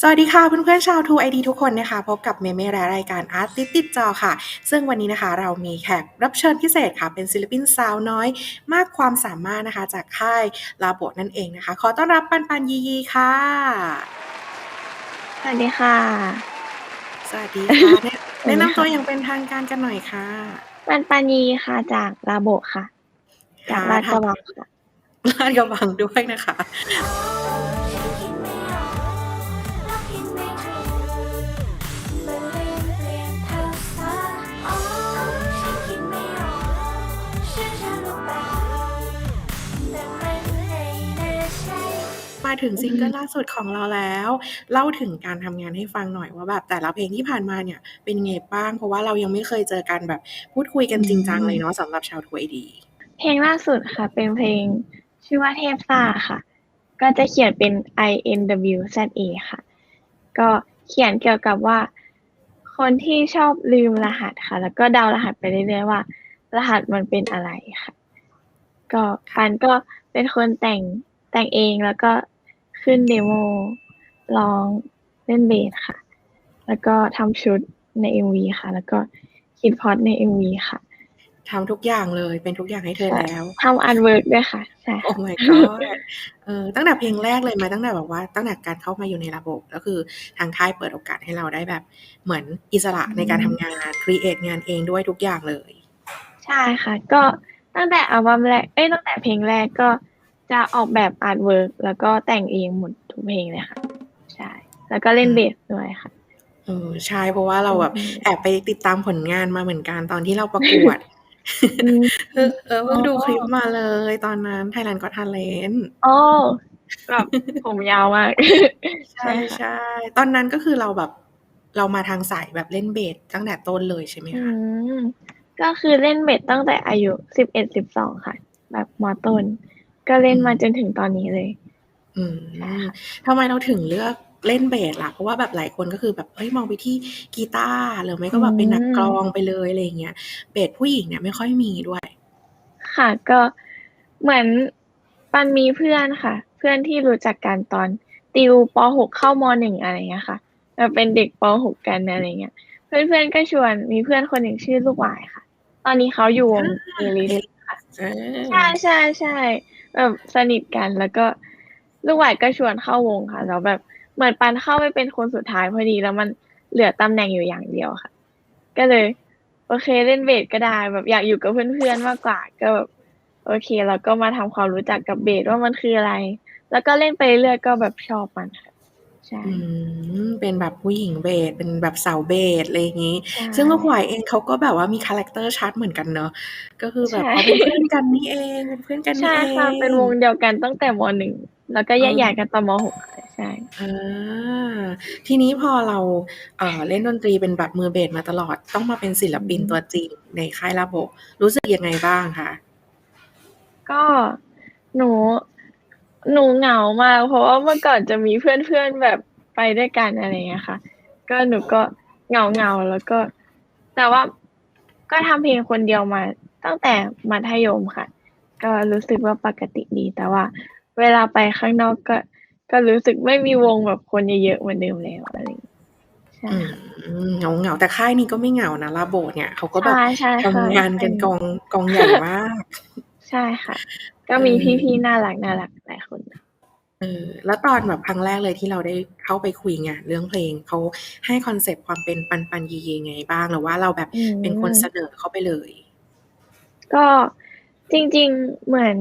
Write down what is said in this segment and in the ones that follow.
สวัสดีค่ะเพื่อนๆชาว True ID ทุกคนนะคะ พบกับเมเม่และรายการอาร์ตติดติดจอค่ะ ซึ่งวันนี้นะคะเรามีแขกรับเชิญพิเศษค่ะ เป็นศิลปินสาวน้อย มากความสามารถนะคะ จากค่ายลาโบทนั่นเองนะคะ ขอต้อนรับปันปันยียีค่ะ สวัสดีค่ะ สวัสดีค่ะแนะแนะนำตัวอย่างเป็นทางการกันหน่อยค่ะ ปันปันยีค่ะจากลาโบะค่ะ จากลาดกระบังค่ะลาดกระบังด้วยนะคะ มาถึงซิงเกิลล่าสุดของเราแล้ว เล่าถึงการทำงานให้ฟังหน่อยว่าแบบแต่ละเพลงที่ผ่านมาเนี่ยเป็นยังไงบ้าง เพราะว่าเรายังไม่เคยเจอกันแบบพูดคุยกันจริงจังเลยเนาะสำหรับชาว True ID เพลงล่าสุดค่ะ เป็นเพลงชื่อว่าเทพซ่าค่ะ ก็จะเขียนเป็น I N W Z A ค่ะ ก็เขียนเกี่ยวกับว่า คนที่ชอบลืมรหัสค่ะ แล้วก็เดารหัสไปเรื่อยๆว่า รหัสมันเป็นอะไรค่ะ ก็ปันก็เป็นคนแต่งแต่งเองแล้วก็ ขึ้นเดโมร้องเล่นเบสค่ะ แล้วก็ทำชุดใน MV ค่ะ แล้วก็คิดพล็อดใน MV ค่ะทำทุกอย่างเลยเป็นทุกอย่างให้เธอแล้วทำอาร์ตเวิร์กด้วยค่ะใช่โอ้ค่ะ my god เออตั้งแต่เพลงแรกเลยไหมตั้งแต่แบบว่า ตั้งแต่การเข้ามาอยู่ในระบบ ก็คือทางค่ายเปิดโอกาสให้เราได้แบบ เหมือนอิสระในการทำงานครีเอทงานเองด้วยทุกอย่างเลย ใช่ค่ะ ก็ตั้งแต่อัลบั้มแรกเอ้ยตั้งแต่เพลงแรกก็ จะออกแบบอาร์ตเวิร์กแล้วก็แต่งเองหมดทุกเพลงเลยค่ะ ใช่ แล้วก็เล่นเบสด้วยค่ะเออใช่เพราะว่าเราแบบอืมแอบไปติดตามผลงานมาเหมือนกันตอนที่เราประกวดอืมเออเออเพิ่งดูอ๋อคลิปมาเลยตอนนั้น Thailand Got Talent โอ้แบบผมยาวมาก ใช่ใช่ค่ะใช่ตอนนั้นก็คือเราแบบเรามาทางสายแบบเล่นเบสตั้งแต่ต้นเลยใช่ไหมอืคะมก็คือเล่นเบสตั้งแต่อายุสิบเอ็ดสิบสองค่ะ แบบมอต้น ก็เล่นมาจนถึงตอนนี้เลย อืมทำไมเราถึงเลือกเล่นเบสล่ะ เพราะว่าแบบหลายคนก็คือแบบเอ้ยมองไปที่กีตาร์หรือไม่ก็แบบเป็นนักกลองไปเลยอะไรอย่างเงี้ยเบสผู้หญิงเนี่ยไม่ค่อยมีด้วย ค่ะก็เหมือนปันมีเพื่อนค่ะ เพื่อนที่รู้จักกันตอนติวป .6 เข้าม .1 อะไรเงี้ยค่ะแบบเป็นเด็กป .6 กันอะไรเงี้ย เพื่อนๆก็ชวนมีเพื่อนคนหนึ่งชื่อลูกหวายค่ะ ตอนนี้เขาอยู่วงเอลิสค่ะเออใช่ใช่ใช่ แบบสนิทกันแล้วก็ลูกหวายก็ชวนเข้าวงค่ะแล้วแบบเหมือนปันเข้าไปเป็นคนสุดท้ายพอดีแล้วมันเหลือตำแหน่งอยู่อย่างเดียวค่ะ ก็เลย โอเคเล่นเบสก็ได้แบบอยากอยู่กับเพื่อนๆมากกว่าก็แบบโอเค แล้วก็มาทำความรู้จักกับเบสว่ามันคืออะไร แล้วก็เล่นไปเรื่อยก็แบบชอบมันค่ะ ใช่ อืม เป็นแบบผู้หญิงเบส เป็นแบบสาวเบส อะไรอย่างงี้ ใช่ ซึ่งลูกหวายเองเขาก็แบบว่ามีคาแรคเตอร์ชัดเหมือนกันเนอะก็คือแบบใช่เขาเป็นเพื่อนกันนี่เอง เป็นเพื่อนกันนี่ใช่เองค่ะ เป็นวงเดียวกันตั้งแต่มหนึ่งแล้วก็แยกย้ายกันตอนมหกค่ะ ใช่อ่าทีนี้พอเรา เอ่อ เล่นดนตรีเป็นแบบมือเบสมาตลอด ต้องมาเป็นศิลปินตัวจริงในค่ายลาโบ รู้สึกยังไงบ้างคะ ก็ หนู หนูเหงามากเพราะว่าเมื่อก่อนจะมีเพื่อนๆแบบไปด้วยกันอะไรอย่างเงี้ยค่ะ ก็หนูก็เหงาเงาๆแล้วก็ แต่ว่าก็ทำเพลงคนเดียวมาตั้งแต่มัธยมค่ะ ก็รู้สึกว่าปกติดี แต่ว่า เวลาไปข้างนอกก็ ก็รู้สึกไม่มีวงแบบคนเยอะๆเหมือนเดิมแล้วอะไรอย่างเงี้ยใช่อืค่ะมเหงาเหงาๆแต่ค่ายนี้ก็ไม่เหงานะลาโบเนี่ยเขาก็แบบใช่ใช่ค่ะทำงานกันกองกองใหญ่มาก ใช่ค่ะ ก็มีเออพี่ๆน่ารักน่ารักหลายคนเออแล้วตอนแบบครั้งแรกเลยที่เราได้เข้าไปคุยงานเรื่องเพลงเขาให้คอนเซปต์ความเป็นปันปันยีเยไงบ้างหรือว่าเราแบบอืมเป็นคนเสนอเข้าไปเลย ก็จริง ๆเหมือน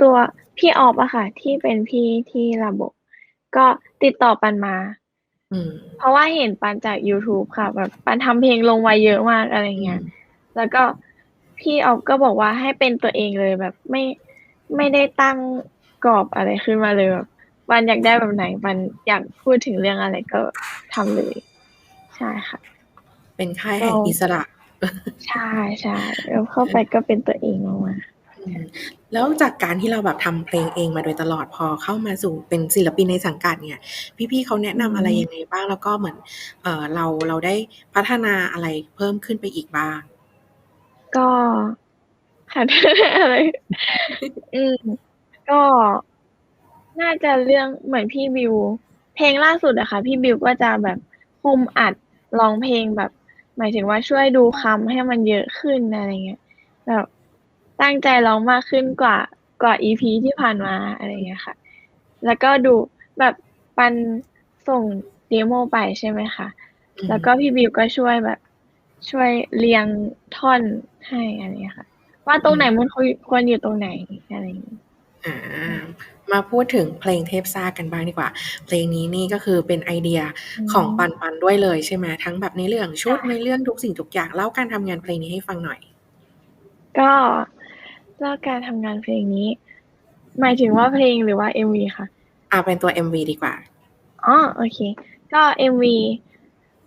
ตัวพี่ออฟอะค่ะ ที่เป็นพี่ที่ระบบ ก็ติดต่อปันมาอืมเพราะว่าเห็นปันจาก YouTube ค่ะ แบบปันทำเพลงลงไว้เยอะมากอะไรเงี้ยแล้วก็พี่ออฟก็บอกว่าให้เป็นตัวเองเลยแบบไม่ ไม่ได้ตั้งกรอบอะไรขึ้นมาเลยแบบปันอยากได้แบบไหนปันอยากพูดถึงเรื่องอะไรก็ทำเลย ใช่ค่ะ เป็นค่ายแห่งเราอิสระ ใช่ใช่แล้วเข้าไปก็เป็นตัวเองมากๆอืมแล้วจากการที่เราแบบทำเพลงเองมาโดยตลอดพอเข้ามาสู่เป็นศิลปินในสังกัดเนี่ย พี่ๆเขาแนะนำอะไรอืมยังไงบ้างแล้วก็เหมือน เอ่อเราเราได้พัฒนาอะไรเพิ่มขึ้นไปอีกบ้าง ก็ ค่ะอะไร อืม ก็น่าจะเรื่องเหมือนพี่บิว เพลงล่าสุดอะค่ะ พี่บิวก็จะแบบคุมอัดร้องเพลงแบบ หมายถึงว่าช่วยดูคำให้มันเยอะขึ้นอะไรเงี้ยแบบตั้งใจร้องมากขึ้นกว่ากว่า EP ที่ผ่านมาอะไรเงี้ยค่ะ แล้วก็ดูแบบปันส่งเดโมไปใช่ไหมคะอืมแล้วก็พี่บิวก็ช่วยแบบ ช่วยเรียงท่อนให้อะไรเงี้ยค่ะ ว่าตรงไหนมันควรควรอยู่ตรงไหนอะไรอย่างงี้อ่ามาพูดถึงเพลงเทพซ่ากันบ้างดีกว่า เพลงนี้นี่ก็คือเป็นไอเดียของปันปันด้วยเลยใช่ไหมทั้งแบบในเรื่องชุดใช่ในเรื่องทุกสิ่งทุกอย่างเล่าการทำงานเพลงนี้ให้ฟังหน่อย ก็เล่าการทำงานเพลงนี้ หมายถึงว่าเพลงหรือว่า MV ค่ะ อ่าเป็นตัว MV ดีกว่าอ๋อโอเค ก็ MV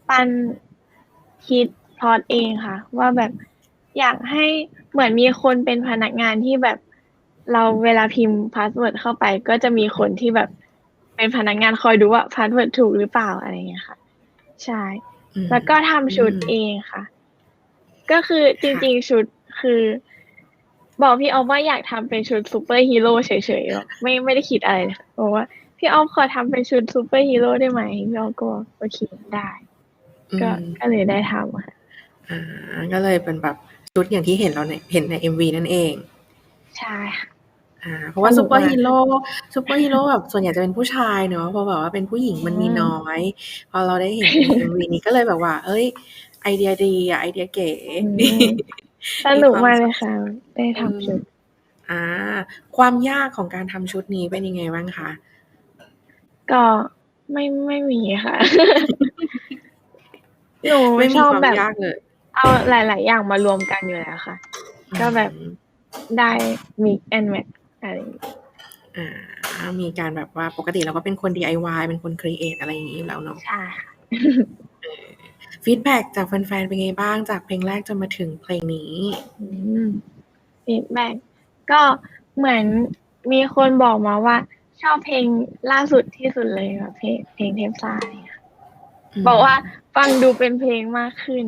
ปันคิดพล็อตเองค่ะ ว่าแบบ อยากให้เหมือนมีคนเป็นพนักงานที่แบบเราเวลาพิมพ์พาสเวิร์ดเข้าไป ก็จะมีคนที่แบบเป็นพนักงานคอยดูว่าพาสเวิร์ดถูกหรือเปล่าอะไรอย่างเงี้ยค่ะ ใช่อืมแล้วก็ทำชุดอืมเองค่ะ ก็คือจริง ๆ ชุดคือ บอกพี่ออฟว่าอยากทำเป็นชุดซูเปอร์ฮีโร่เฉยๆหรอกไม่ไม่ได้คิดอะไรเลยค่ะบอกว่าพี่ออฟขอทำเป็นชุดซูเปอร์ฮีโร่ได้ไหมพี่ออฟก็บอกโอเคได้ ก็อืมก็เลยได้ทำค่ะอ่าก็เลยเป็นแบบ ชุดอย่างที่เห็นเราในเห็นใน MV นั่นเอง ใช่ค่ะอ่าเพราะว่าสนุซูกเปอร์มากฮีโร่ซูเปอร์ฮีโร่แบบส่วนใหญ่จะเป็นผู้ชายเนอะเพราะแบบว่าเป็นผู้หญิงมันมีอืมน้อย พอเราได้เห็นใน MV นี้ก็เลยแบบว่า เอ้ย ไอเดียดีอะไอเดียเก๋อืมสนุกมากเลยค่ะ ได้ทำชุดอ่า ความยากของการทำชุดนี้เป็นยังไงบ้างคะก็ไม่ไม่มีค่ะหนูไม่มีชอบความแบบยากเลย เอาหลาย ๆ อย่างมารวมกันอยู่แล้วค่ะ ก็แบบอืมได้ mix and match อะไรอย่างงี้อ่ามีการแบบว่าปกติเราก็เป็นคน DIY เป็นคนครีเอทอะไรอย่างนี้อยู่แล้วเนาะใช่ค่ะฟีดแบ็จากแฟน ๆ เป็นไงบ้างจากเพลงแรกจนมาถึงเพลงนี้ฟีดแบ็กก็เหมือนมีคนบอกมาว่า ชอบเพลงล่าสุดที่สุดเลยแบบเพลงเพลงเทปซ่าเนี่ยค่ะบอกว่าฟังดูเป็นเพลงมากขึ้น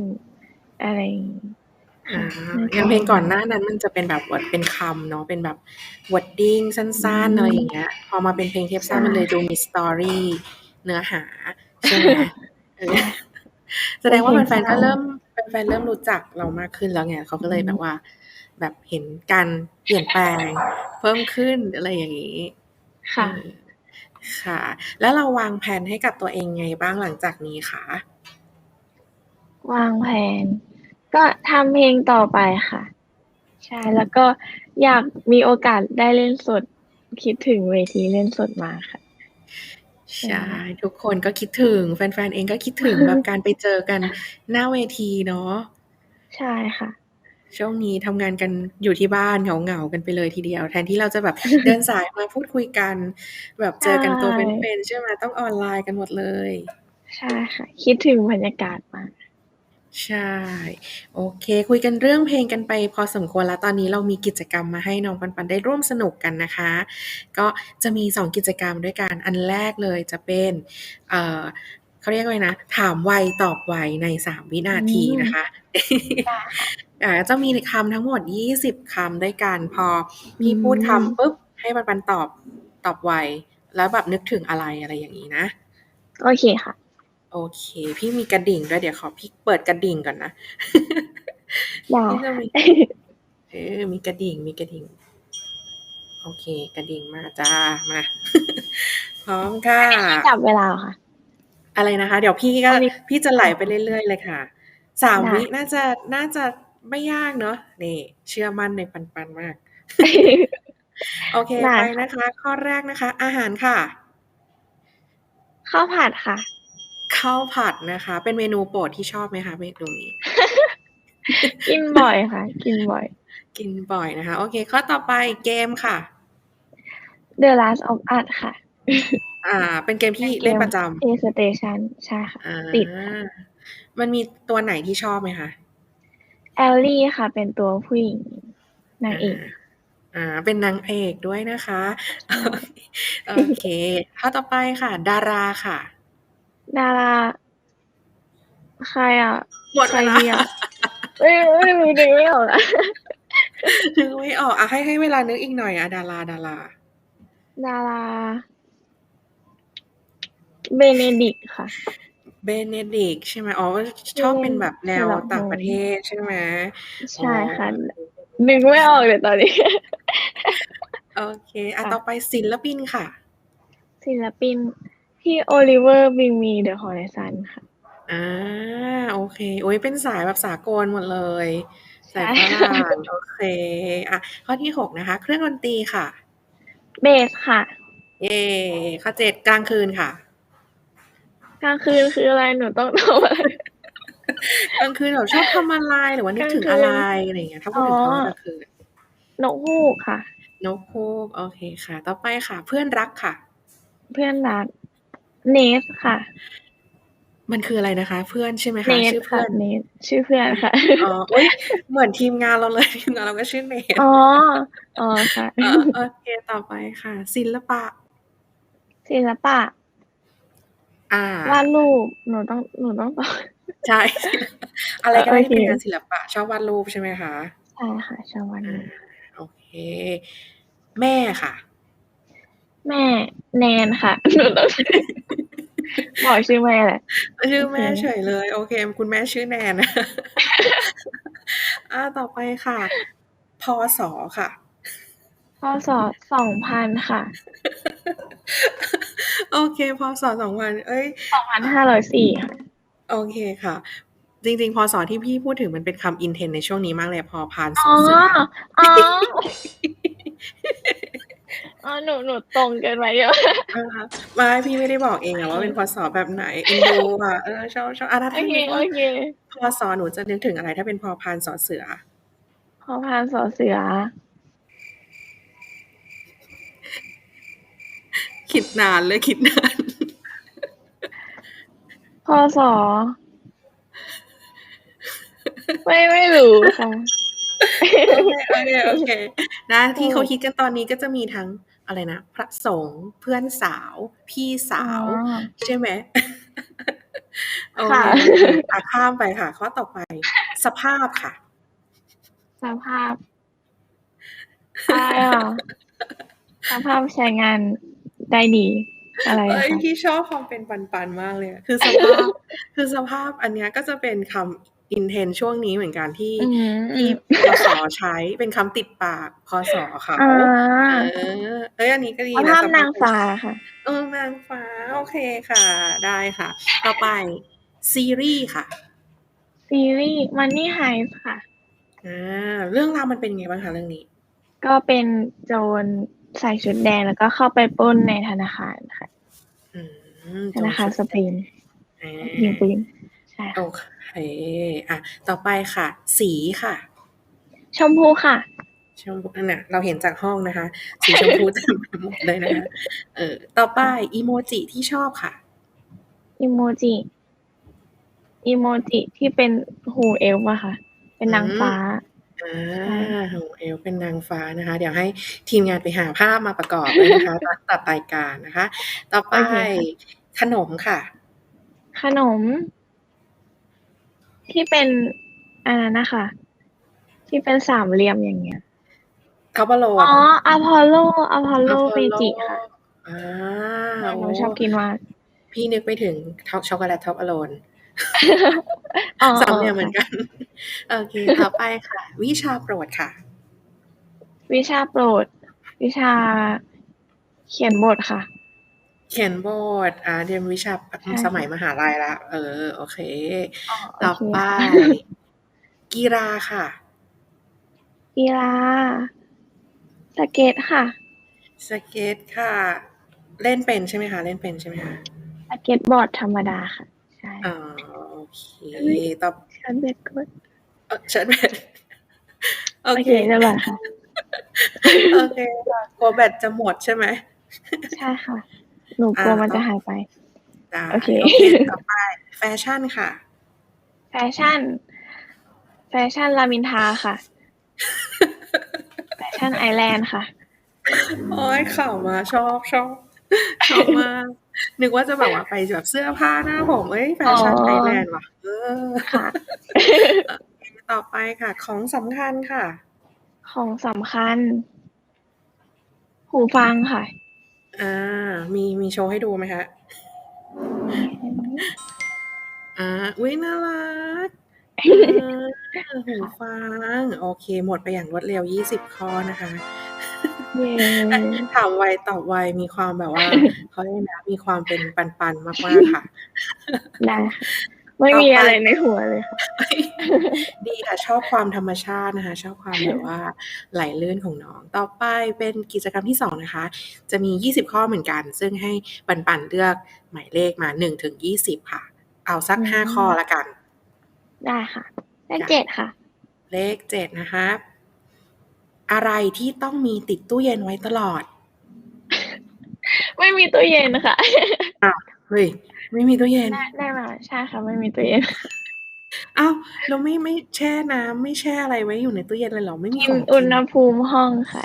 อะไรอย่างงี้อ่าค่ะอย่างเพลงก่อนหน้านั้นมันจะเป็นแบบวดเป็นคำเนาะเป็นแบบ wording สั้นๆอะไรอย่างเงี้ย พอมาเป็นเพลงเทปซ่าใช่มันเลยดูมีสตอรี่เนื้อหาใช่ไหมเออแสดงว่าแฟนๆก็เริ่มแฟนๆเริ่มรู้จักเรามากขึ้นแล้วไงเขาก็เลยแบบว่า แบบเห็นการเปลี่ยนแปลง เพิ่มขึ้นอะไรอย่างนี้ ค่ะเออค่ะ แล้วเราวางแผนให้กับตัวเองไงบ้างหลังจากนี้คะวางแผน ก็ทำเพลงต่อไปค่ะ ใช่ แล้วก็อยากมีโอกาสได้เล่นสด คิดถึงเวทีเล่นสดมาค่ะ ใช่ ทุกคนก็คิดถึง แฟนๆ เองก็คิดถึงแบบการไปเจอกันหน้าเวทีเนาะ ใช่ค่ะช่วงนี้ทำงานกันอยู่ที่บ้านเหงาๆกันไปเลยทีเดียว แทนที่เราจะแบบเดินสายมาพูดคุยกัน แบบเจอกันตัวใช่เป็นๆใช่ไหมต้องออนไลน์กันหมดเลย ใช่ค่ะ คิดถึงบรรยากาศมาก ใช่ โอเค คุยกันเรื่องเพลงกันไปพอสมควรแล้ว ตอนนี้เรามีกิจกรรมมาให้น้องปัน ๆ ได้ร่วมสนุกกันนะคะ ก็จะมี 2 กิจกรรมด้วยกัน อันแรกเลยจะเป็น เอ่อ เขาเรียกว่าไงนะ ถามไวตอบไวใน 3 วินาทีนะคะได้ค่ะ อ่า จะมีคำทั้งหมด 20 คำด้วยกัน พอพี่พูดอืมคำปุ๊บ ให้ปัน ๆ ตอบ ตอบไว แล้วแบบนึกถึงอะไร อะไรอย่างนี้นะ โอเคค่ะ โอเค พี่มีกระดิ่งด้วยเดี๋ยวขอพี่เปิดกระดิ่งก่อนนะได้พี่จะค่ะมีเออ มีกระดิ่ง มีกระดิ่ง โอเค กระดิ่งมาจ้า มา พร้อมค่ะจับเวลาค่ะ อะไรนะคะ เดี๋ยวพี่ก็อันนี้พี่จะไหลไปเรื่อยๆเลยค่ะสามได้วิน่าจะน่าจะไม่ยากเนาะนี่ เชื่อมั่นในปันปันๆมาก โอเคได้ไปค่ะนะคะ ข้อแรกนะคะ อาหารค่ะ ข้าวผัดค่ะ ข้าวผัดนะคะ เป็นเมนูโปรดที่ชอบไหมคะเมนูนี้กินบ่อยค่ะ กินบ่อย กินบ่อยนะคะ โอเค ข้อต่อไปเกมค่ะ The Last of Us ค่ะ อ่า เป็นเกมที่เล่นประจำ PlayStation ใช่ค่ะอ่าติดค่ะมันมีตัวไหนที่ชอบไหมคะแอลลี่ค่ะ เป็นตัวผู้หญิงนางเอกอ่า เป็นนางเอกด้วยนะคะ โอเคข้อต่อไปค่ะ ดาราค่ะ ดาราใครอะหมดใครเวลาดีอะเอ้ยไม่มีดึงไม่ออกอะนึกไม่ออกอะให้ให้เวลานึกอีกหน่อยอะดาราดาราดาราเบเนดิกค่ะ เบเนดิกใช่ไหมอ๋อชอบเป็นแบบแนวเชอร์ล็อกต่างโฮมประเทศใช่ไหม ใช่ค่ะอ๋อนึกไม่ออกเลยตอนนี้ โอเคอะค่ะ ต่อไปศิลปินค่ะ ศิลปิน พี่โอลิเวอร์บิงมีเดอะฮอริซอนค่ะอ่าโอเคโอ้ยเป็นสายแบบสากลหมดเลยใช่สายฝรั่งโอเคอะข้อที่หกนะคะ เครื่องดนตรีค่ะ เบสค่ะ เย่ข้อเจ็ดกลางคืนค่ะ กลางคืนคืออะไรหนูต้องตอบอะไรกลางคืนแบบชอบทำอะไรหรือว่านึกถึงกลางคืนอะไรอะไรอย่างเงี้ยถ้าพูดถึงอ๋อคำว่ากลางคืนนกฮูกค่ะนกฮูกโอเคค่ะ ต่อไปค่ะ เพื่อนรักค่ะ เพื่อนรัก เนสค่ะ มันคืออะไรนะคะ เพื่อนใช่ไหมเนคะสชื่อค่ะเพื่อนเนสชื่อเพื่อนค่ะ อ๋อเอ้ยเหมือนทีมงานเราเลยทีมงานเราก็ชื่อเนทอ๋อ อ๋อค่ะ เออโอเคต่อไปค่ะ ศิลปะ ศิลปะอ่า วาดรูปหนูต้องหนูต้องตอบ ใช่ อะไรก็ได้ที่เป็นโอเคงานศิลปะ ชอบวาดรูปใช่ไหมคะ ใช่ค่ะชอบวาดรูอ่าปโอเค แม่ค่ะ แม่แนนค่ะหนูต้องบอกชื่อแม่แหละชื่อแม่โอเคเฉยเลย โอเค คุณแม่ชื่อแนนอ่าต่อไปค่ะ พศค่ะพศสองพันค่ะ โอเคพศสองพันเอ้ยสองพันห้าร้อยสี่ค่ะ โอเคค่ะ จริงๆ พศที่พี่พูดถึงมันเป็นคำอินเทนในช่วงนี้มากเลยพอพานสอ๋ออเสือ อ๋ออ๋อหนูหนูตรงเกินไปเยอะนะคะไม่พี่ไม่ได้บอกเองอะว่าเป็นพศแบบไหนเอ็นดูอะเออชอบชอบอะถ้าโอท่านเคนึกโอว่าเคพศหนูจะนึกถึงอะไรถ้าเป็นพอพานสอเสือ พอพานสอเสือ คิดนานเลยคิดนานพศไม่ไม่รู้ค่ะโอเคโอเคโอเคนะที่ถูกเขาคิดกันตอนนี้ก็จะมีทั้ง อะไรนะ พระสงฆ์เพื่อนสาว พี่สาวอ๋อใช่ไหมโอเคค่ะโอเคอะข้ามไปค่ะข้อต่อไป สภาพค่ะ สภาพอะไรอะสภาพใช้งานได้ดีอะไรเอ้อะยคะพี่ชอบความเป็นปันๆมากเลยอะคือสภาพ คือสภาพอันเนี้ยก็จะเป็นคำ อินเทนช่วงนี้เหมือนกันที่อืมที่พศใช้เป็นคำติดปากพศเขาอ่าเออเอ้ยอันนี้ก็ดีสนะภาพสนางฟ้าค่ะ เออนางฟ้า โอเคค่ะ ได้ค่ะ ต่อไปซีรีส์ค่ะ ซีรีส์มันนี่ไฮส์ค่ะอ่าเรื่องราวมันเป็นไงบ้างคะเรื่องนี้ ก็เป็นโจรใส่ชุดแดงแล้วก็เข้าไปปล้นในธนาคารค่ะอืมธนาคารสเปนอ่ายิงปืนใช่โอค่ะเคอะต่อไปค่ะ สีค่ะ ชมพูค่ะ ชมพูนั่นน่ะเราเห็นจากห้องนะคะ สีชมพูเต็มไปหมดเลยนะคะเออต่อไปอีโมจิที่ชอบค่ะ อีโมจิอีโมจิที่เป็นหูเอลฟ์อะค่ะ เป็นนางฟ้า อ่าของเอลเป็นนางฟ้านะคะ เดี๋ยวให้ทีมงานไปหาภาพมาประกอบเลยนะคะตอนตัดรายการนะคะ ต่อไปโอเคค่ะ ขนมค่ะ ขนม ที่เป็นอันนั้นนะคะที่เป็นสามเหลี่ยมอย่างเงี้ยท็อปเปอร์โลอ๋ออพอลโลอพอลโลเมจิค่ะอ่าหนูชอบกินมากพี่นึกไปถึงท็อปช็อกโกแลตท็อปอโลนอ๋อสามเหลี่ยมเหมือนกัน โอเคต่อไปค่ะ วิชาโปรดค่ะ วิชาโปรด วิชาเขียนบทค่ะ เขียนบท อ่า เรียนวิชาใช่สมัยมหาลัยละ เออ โอเคโอต่อเคไปค่ะกีฬาค่ะ กีฬา สเก็ตค่ะ สเก็ตค่ะ เล่นเป็นใช่ไหมคะ เล่นเป็นใช่ไหมคะสเก็ตบอร์ดธรรมดาค่ะ ใช่อ๋อโอเค ต่อฉันเด็กก็เออเชิญแบตโอโอเคเคเรียบร้อยค่ะ โอเคค่ะกลัวแบตจะหมดใช่ไหม ใช่ค่ะ หนูกลัวมันจะหายไปได้โอเคโอเคต่อไปแฟชั่นค่ะ แฟชั่น แฟชั่นรามินทาค่ะ แฟชั่นไอแลนด์ค่ะโอ้ยข่าวมาชอบชอบชอบมากนึกว่าจะแบบว่าไปแบบเสื้อผ้าหน้าผมเอ้ยแฟชั่นอ๋อไทยแลนด์ว่ะเออค่ะ ต่อไปค่ะ ของสำคัญค่ะ ของสำคัญ หูฟังค่ะ อ่ามี มีโชว์ให้ดูไหมคะ?อ่าอุ้ยน่ารัก เออ หูค่ะ ฟัง โอเค หมดไปอย่างรวดเร็วยี่สิข้อนะคะถามไวตอบไว มีความแบบว่า เขาเรียกนะ มีความเป็นปัน ๆ มาก ๆ ค่ะ ได้ค่ะ ไม่ต่อมีไปอะไรในหัวเลยค่ะดีค่ะ ชอบความธรรมชาตินะคะ ชอบความแบบว่าไหลลื่นของน้อง ต่อไปเป็นกิจกรรมที่2นะคะ จะมี 20 ข้อเหมือนกัน ซึ่งให้ปันๆเลือกหมายเลขมา1-20 ค่ะ เอาสักอื5ข้อมแล้วกัน ได้ค่ะ เลขจ้ะเจ็ดค่ะ เลข7นะคะอะไรที่ต้องมีติดตู้เย็นไว้ตลอด?ไม่มีตู้เย็นค่ะอ้าวเฮ้ย ไม่มีตู้เย็น ได้ได้มาใช่ค่ะไม่มีตู้เย็นอ้าวแล้วไม่ไม่แช่น้ำไม่แช่อะไรไว้อยู่ในตู้เย็นเลยเหรอ?ไม่มีกิขนองอุกิณนหภูมิห้องค่ะ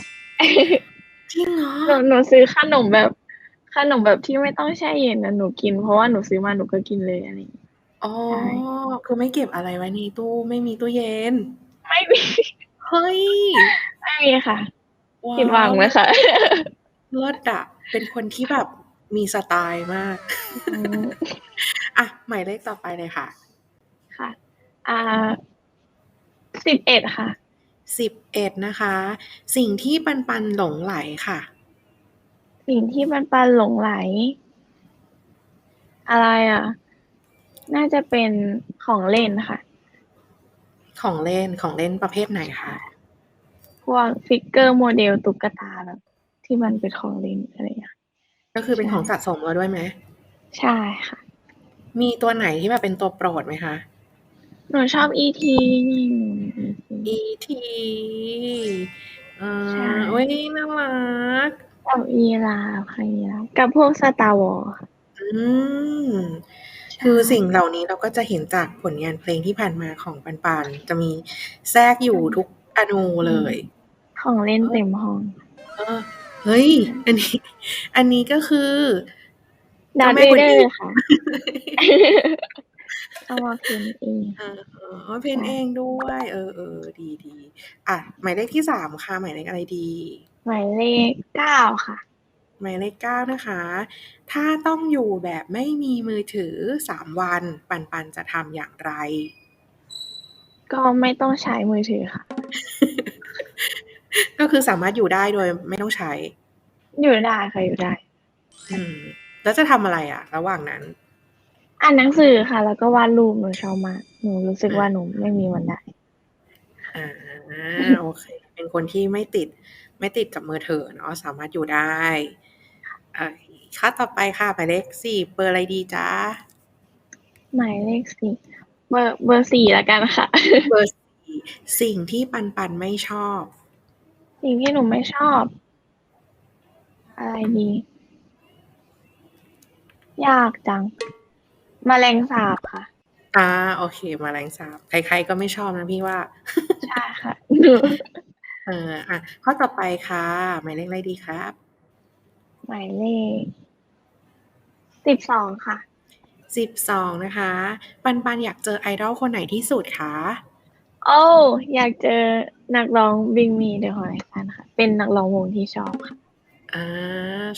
จริงเหรอ?หนูหนูซื้อขนมแบบขนมแบบที่ไม่ต้องแช่เย็นอะหนูกิน เพราะว่าหนูซื้อมาหนูก็กินเลยอะไรอย่างงี้อ๋อใช่ คือไม่เก็บอะไรไว้ในตู้ไม่มีตู้เย็นไม่มีเฮ้ยไม่มีค่ะว้าผิดหวังวเลยค่ะเลิศอะเป็นคนที่แบบ มีสไตล์มากอืมอะหมายเลขต่อไปเลยค่ะ ค่ะ อ่า11ค่ะ11นะคะ สิ่งที่ปันๆหลงใหลค่ะ สิ่งที่ปันๆหลงใหล อะไรอะน่าจะเป็นของเล่นค่ะ ของเล่น ของเล่นประเภทไหนคะ?พวก figure model ตุ๊กตาแบบที่มันเป็นของเล่นอะไรอย่างเงี้ย ก็คือเป็นใช่ของสะสมเราด้วยไหม?ใช่ค่ะ มีตัวไหนที่แบบเป็นตัวโปรดไหมคะ?หนูชอบ E.T. นี่หนู E.T. E.T. เอใช่ออุ๊ยน่ารัก กับยีราฟค่ะยีราฟกับพวก Star Wars ค่ะอืมใชคือสิ่่งเหล่านี้เราก็จะเห็นจากผลงานเพลงที่ผ่านมาของปันๆจะมีแทรกอใชยู่่ทุกอนูอืเลมยของเล่นเอเต็อมห้อง เออ เฮ้ย อันนี้ อันนี้ก็คือเจ้า Darth แม่กวนอิ Vader มค่ะเอามาเพ้นท์เองเอออ๋อเพ้นใช่ท์เองด้วย เออๆดีๆอะหมายเลขที่3ค่ะ หมายเลขอะไรดี?หมายเลข9ค่ะ หมายเลข9นะคะ ถ้าต้องอยู่แบบไม่มีมือถือ3วัน ปันๆจะทำอย่างไร?ก็ไม่ต้องใช้มือถือค่ะ ก็คือสามารถอยู่ได้โดยไม่ต้องใช้ อยู่ได้ค่ะอยู่ได้ อืม แล้วจะทำอะไรอะระหว่างนั้น?อ่านหนังสือค่ะ แล้วก็วาดรูปหนูชอบมากหนูรู้สึกอาว่าหนูไม่มีวันได้อาโอเค เป็นคนที่ไม่ติด ไม่ติดกับมือถือเนาะสามารถอยู่ได้โอเคข้อต่อไปค่ะหมายเลข10เบอร์อะไรดีจ๊ะ?หมายเลข4เบอร์เบอร์4แล้วกันค่ะ เบอร์4สิ่งที่ปันๆไม่ชอบ สิ่งที่หนูไม่ชอบ อะไรดี?ยากจังแมลงสาบค่ะอาโอเคแมลงสาบ ใครๆก็ไม่ชอบนะพี่ว่า ใช่ค่ะหนูเอออะข้อต่อไปค่ะ หมายเลขอะไรดีครับ?หมายเลข12ค่ะ12นะคะ ปันๆอยากเจอไอดอลคนไหนที่สุดคะ? โอ้อยากเจอนักร้อง Bring Me The Horizon ค่ะ เป็นนักร้องวงที่ชอบค่ะอา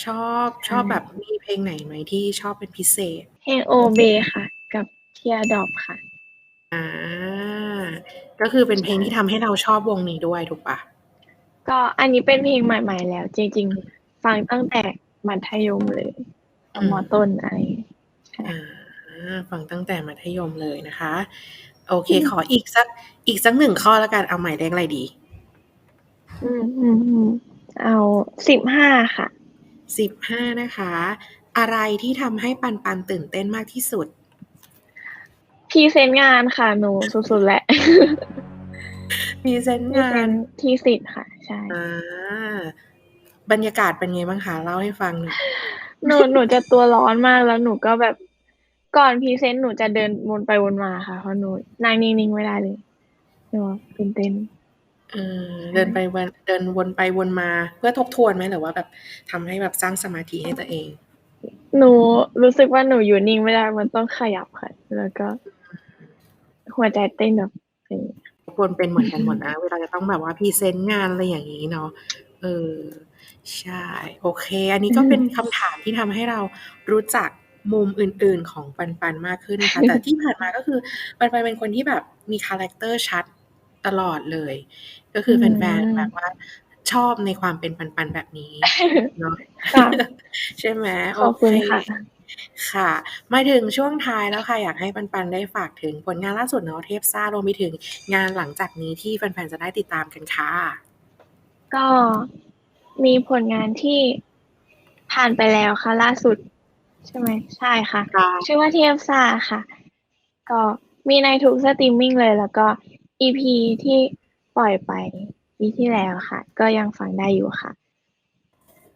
ชอบใชชอบแบ่บมีเพลงไหนไหมที่ชอบเป็นพิเศษ?เพลง Obey ค่ะ กับ Teardrop ค่ะอาก็คือเป็นใเพชลงที่่ทำให้เราชอบวงนี้ด้วยถูกเปล่า?ก็อันนี้เป็นเพลงใหม่ ๆ แล้ว จริง ๆ ฟังตั้งแต่มัธยมเลยอืม.มต้นอะไรใช่อาฟังตั้งแต่มัธยมเลยนะคะ โอเคอืมขออีกสักอีกสัก1ข้อแล้วกันเอาหมายเลขอะไรดี?อืมๆๆเอา15ค่ะ15นะคะ อะไรที่ทำให้ปันๆตื่นเต้นมากที่สุด?พรีเซนต์งานค่ะหนูสุดๆแล้วพรีเซนต์งพรีเาซนนต์ทีสิทธ์ค่ะ ใช่อาบรรยากาศเป็นไงบ้างคะเล่าให้ฟังหน่อย?หนูหนูจะตัวร้อนมากแล้วหนูก็แบบ ก่อนพรีเซนต์หนูจะเดินวนไปวนมาค่ะเพราะหนูนั่งนิ่งๆไม่ได้เลยหนูตื่นเต้นเออใชเดินไป่วนเดินวนไปวนมาเพื่อทบทวนไหม?หรือว่าแบบทำให้แบบสร้างสมาธิให้ตัวเอง?หนูรู้สึกว่าหนูอยู่นิ่งไม่ได้มันต้องขยับค่ะ แล้วก็ หัวใจเต้นแบบอะไรอย่างเงี้ยทุกคนเป็นเหมือนกันหมดนะเวลาจะต้องแบบว่าพรีเซนต์งานอะไรอย่างงี้เนาะเออใช่ โอเค อันนี้ก็เป็นคำถามที่ทำให้เรารู้จัก มุมอื่น ๆ ของปันๆมากขึ้นค่ะแต่ที่ผ่านมาก็คือปันๆเป็นคนที่แบบมีคาแรกเตอร์ชัดตลอดเลย ก็คืออืแฟนๆแบมบว่าชอบในความเป็นปันๆแบบนี้เนาะค่ะใช่ไหม?ขโออบคุเคณค่ะค่ะ มาถึงช่วงท้ายแล้วค่ะ อยากให้ปันๆได้ฝากถึงผลงานล่าสุดเนาะเทพซ่ารวมไปถึงงานหลังจากนี้ที่แฟนๆจะได้ติดตามกันค่ะ ก็มีผลงานที่ผ่านไปแล้วค่ะ ล่าสุด ใช่ไหม?ใช่ค่ะ ค่ะ ชื่อว่าเทพซ่าค่ะ ก็มีในทุกสตรีมมิงเลยแล้วก็ EP ที่ปล่อยไปปีที่แล้วค่ะ ก็ยังฟังได้อยู่ค่ะ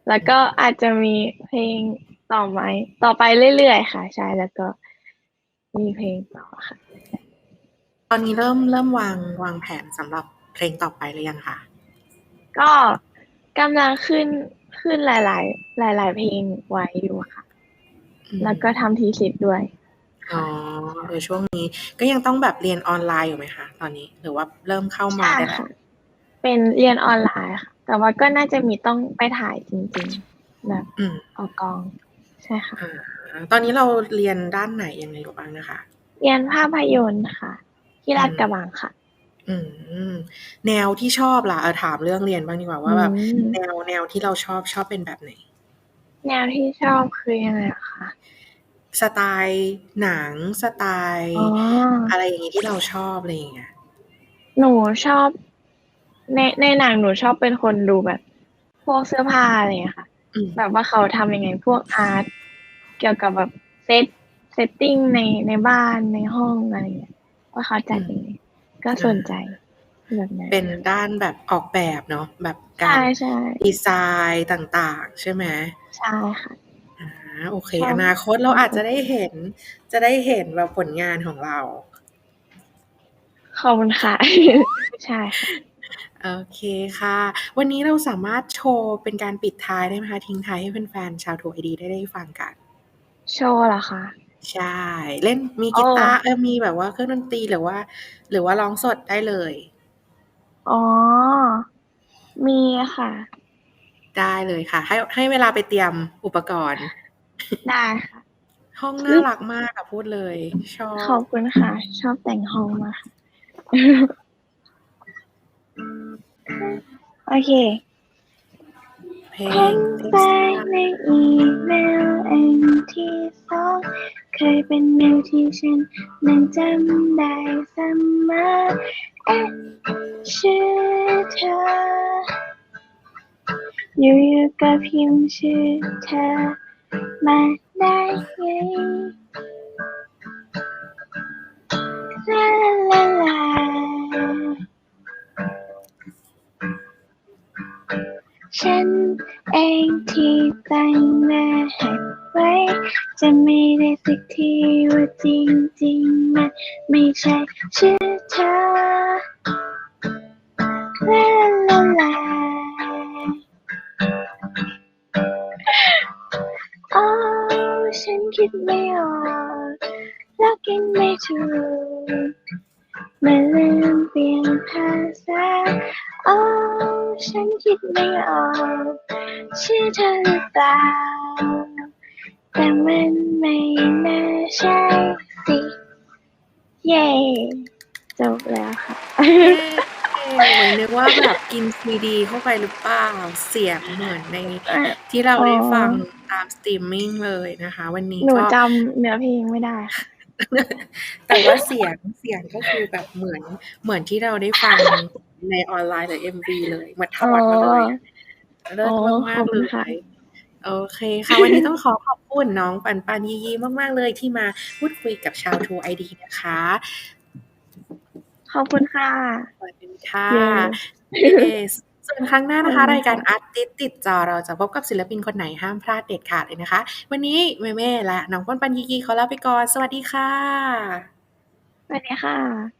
แล้วก็อาจจะมีเพลงต่อไหมต่อไปเรื่อยๆค่ะ ใช่แล้วก็มีเพลงต่อค่ะ ตอนนี้เริ่มเริ่มวางวางแผนสำหรับเพลงต่อไปหรือยังคะ?ก็กำลังขึ้นขึ้นหลาย ๆ หลาย ๆ เพลงไว้อยู่ค่ะอื แล้วก็มทำทีสิทธ์ด้วย อ๋ค่อะเออช่วงนี้ก็ยังต้องแบบเรียนออนไลน์อยู่ไหมคะตอนนี้?หรือว่าเริ่มเข้าใชมา่ได้แล้ค่ะว?เป็นเรียนออนไลน์ค่ะ แต่ว่าก็น่าจะมีต้องไปถ่ายจริงๆแบบอืมออกกอง ใช่ค่ะอาตอนนี้เราเรียนด้านไหนยังไงอยู่บ้างนะคะ?เรียนภาพยนตร์ค่ะ ที่อืลาดมกระบังค่ะอืมแนวที่ชอบล่ะเออถามเรื่องเรียนบ้างดีกว่าอืว่าแบบแนมวแนวที่เราชอบชอบเป็นแบบไหน? แนวที่ชอบคือยังไงเหรอคะ?สไตล์หนัง สไตล์ อ๋อ อะไรอย่างงี้ที่เราชอบ อะไรอย่างเงี้ย หนูชอบ ในในหนังหนูชอบเป็นคนดูแบบ พวกเสื้อผ้าอะไรอย่างเงี้ยค่ะ อืม แบบว่าเขาทำยังไงพวกอาร์ตเกี่ยวกับแบบเซต setting ในในบ้านในห้องอะไรอย่างเงี้ยว่าเขาอืจัดมยังไงก็อาสนใจแบบนั้น เป็นค่ะด้านแบบออกแบบเนาะแบบกใารช่ๆดีไซน์ต่างๆ ใช่ไหม?ใช่ค่ะอาโอเคชออบนาคตชเราอาจอจะได้เห็น จะได้เห็นแบบผลงานของเราขอบคุณค่ะใช่ค่ะโอเคค่ะ วันนี้เราสามารถโชว์เป็นการปิดท้ายได้ไหมคะ?ทิ้งท้ายให้แฟนๆชาว True ID ได้ได้ฟังกัน โชว์เหรอคะ?ใช่ เล่นมีโอ้กีตาร์เออมีแบบว่าเครื่องดนตรีหรือว่า หรือว่าร้องสดได้เลย อ๋อ มีค่ะ ได้เลยค่ะ ให้ให้เวลาไปเตรียมอุปกรณ์ ได้ค่ะ ห้องอน่าือรักมากอะพูดเลย ชอขอบบคุณค่ะ ชอบแต่งห้องมากค่ะโอเค เพลเห็งนเทพแสซ่างในอีเมลอันที่2เคยเป็นเมลที่ฉันนั้นจำได้เสมอเอ๊ะ ชื่อเธอ อยู่ๆก็พิมพ์ชื่อเธอ มาได้ไงลาลาลาฉันเองที่ตั้งรหัสไว้จำไม่ได้สักทีว่าจริงๆมันไม่ใช่ชื่อ เธอลาลาลาโอ้ฉันคิดไม่ออก Login ไม่ถูกมันลืมเปลี่ยนภาษาโอ้ฉันคิดไม่ออกชื่อเธอหรือเปล่าแต่มันไม่น่าใช่สิ เย้ จบแล้วค่ะเย้โอ้โฮนึกว่าแบบกินซีดีเข้าไปหรือเปล่า?เสียงเหมือนในอาที่เราอ๋อ ได้ฟังตามสตรีมมิงเลยนะคะ วันนี้หนูก็ จำเนื้อเพลงไม่ได้ค่ะ แต่ว่าเสียงเสียงก็คือแบบเหมือนเหมือนที่เราได้ฟังในออนไลน์หรือ MV เลยเหมือนถอ๋ออดมาเลยอะเลิอ๋ศอมาขอกบๆคุเลณค่ะ ย โอเคค่ะ วันนี้ต้องขอขอบคุณน้องปันๆยียีมาก ๆ เลยที่มาพูดคุยกับชาว True ID นะคะ ขอบคุณค่ะสวัสดีค่ะเย้เย้ส่วนครั้งหน้าขอบนะคคะุณรายกาค่ระอาร์ติสต์ติดจอเราจะพบกับศิลปินคนไหนห้ามพลาดเด็ดขาดเลยนะคะ วันนี้เมเม่และน้องปันๆยียีขอลาไปก่อน สวัสดีค่ะ สวัสดีค่ะ